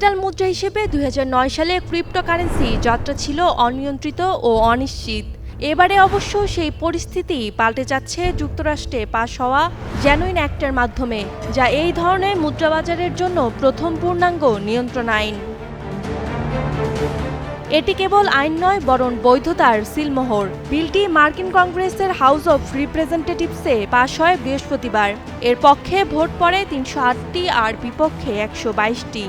Digital মুদ্রা হিসেবে দুই হাজার নয় সালে ক্রিপ্টোকারেন্সি যাত্রা ছিল অনিয়ন্ত্রিত ও অনিশ্চিত। এবারে অবশ্য সেই পরিস্থিতি পাল্টে যাচ্ছে যুক্তরাষ্ট্রে পাশ হওয়া জেনুইন অ্যাক্টের মাধ্যমে, যা এই ধরনের মুদ্রাবাজারের জন্য প্রথম পূর্ণাঙ্গ নিয়ন্ত্রণ আইন। এটি কেবল আইন নয়, বরং বৈধতার সিলমোহর। বিলটি মার্কিন কংগ্রেসের হাউস অব রিপ্রেজেন্টেটিভসে পাশ হয় বৃহস্পতিবার। এর পক্ষে ভোট পড়ে তিনশো আটটি আর বিপক্ষে একশো বাইশটি।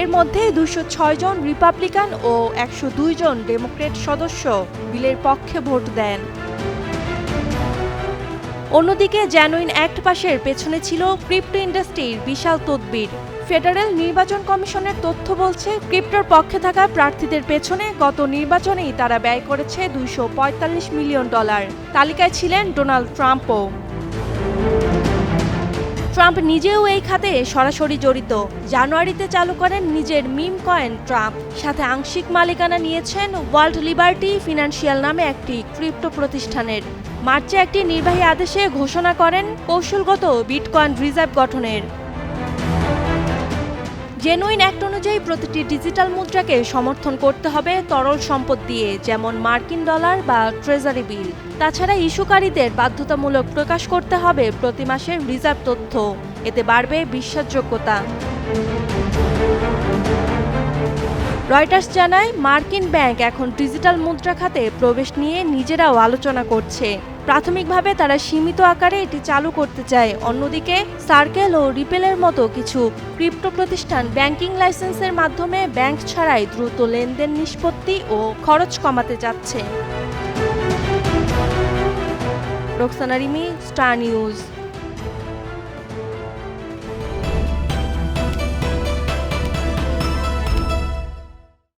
এর মধ্যে দুশো জন রিপাবলিকান ও একশো দুই জন ডেমোক্রেট সদস্য বিলের পক্ষে ভোট দেন। অন্যদিকে জ্যানুইন অ্যাক্ট পাশের পেছনে ছিল ক্রিপ্টো ইন্ডাস্ট্রির বিশাল তদবির। ফেডারেল নির্বাচন কমিশনের তথ্য বলছে, ক্রিপ্টোর পক্ষে থাকা প্রার্থীদের পেছনে গত নির্বাচনেই তারা ব্যয় করেছে দুইশ পঁয়তাল্লিশ মিলিয়ন ডলার। তালিকায় ছিলেন ডোনাল্ড ট্রাম্পও। ট্রাম্প নিজেও এই খাতে সরাসরি জড়িত। জানুয়ারিতে চালু করেন নিজের মিম কয়েন ট্রাম্প। সাথে আংশিক মালিকানা নিয়েছেন ওয়ার্ল্ড লিবার্টি ফিনান্সিয়াল নামে একটি ক্রিপ্টো প্রতিষ্ঠানের। মার্চে একটি নির্বাহী আদেশে ঘোষণা করেন কৌশলগত বিটকয়েন রিজার্ভ গঠনের। জেনুইন অ্যাক্ট অনুযায়ী প্রতিটি ডিজিটাল মুদ্রাকে সমর্থন করতে হবে তরল সম্পদ দিয়ে, যেমন মার্কিন ডলার বা ট্রেজারি বিল। তাছাড়া ইস্যুকারীদের বাধ্যতামূলক প্রকাশ করতে হবে প্রতি মাসের রিজার্ভ তথ্য। এতে বাড়বে বিশ্বাসযোগ্যতা। রয়টার্স জানায়, মার্কিন ব্যাংক এখন ডিজিটাল মুদ্রা খাতে প্রবেশ নিয়ে নিজেরাও আলোচনা করছে। প্রাথমিকভাবে তারা সীমিত আকারে এটি চালু করতে চায়। অন্যদিকে, সার্কেল ও রিপেলের মতো কিছু ক্রিপ্টো প্রতিষ্ঠান ব্যাংকিং লাইসেন্সের মাধ্যমে ব্যাংক ছাড়াই দ্রুত লেনদেন নিষ্পত্তি ও খরচ কমাতে যাচ্ছে। Roksana Rimi, Star News.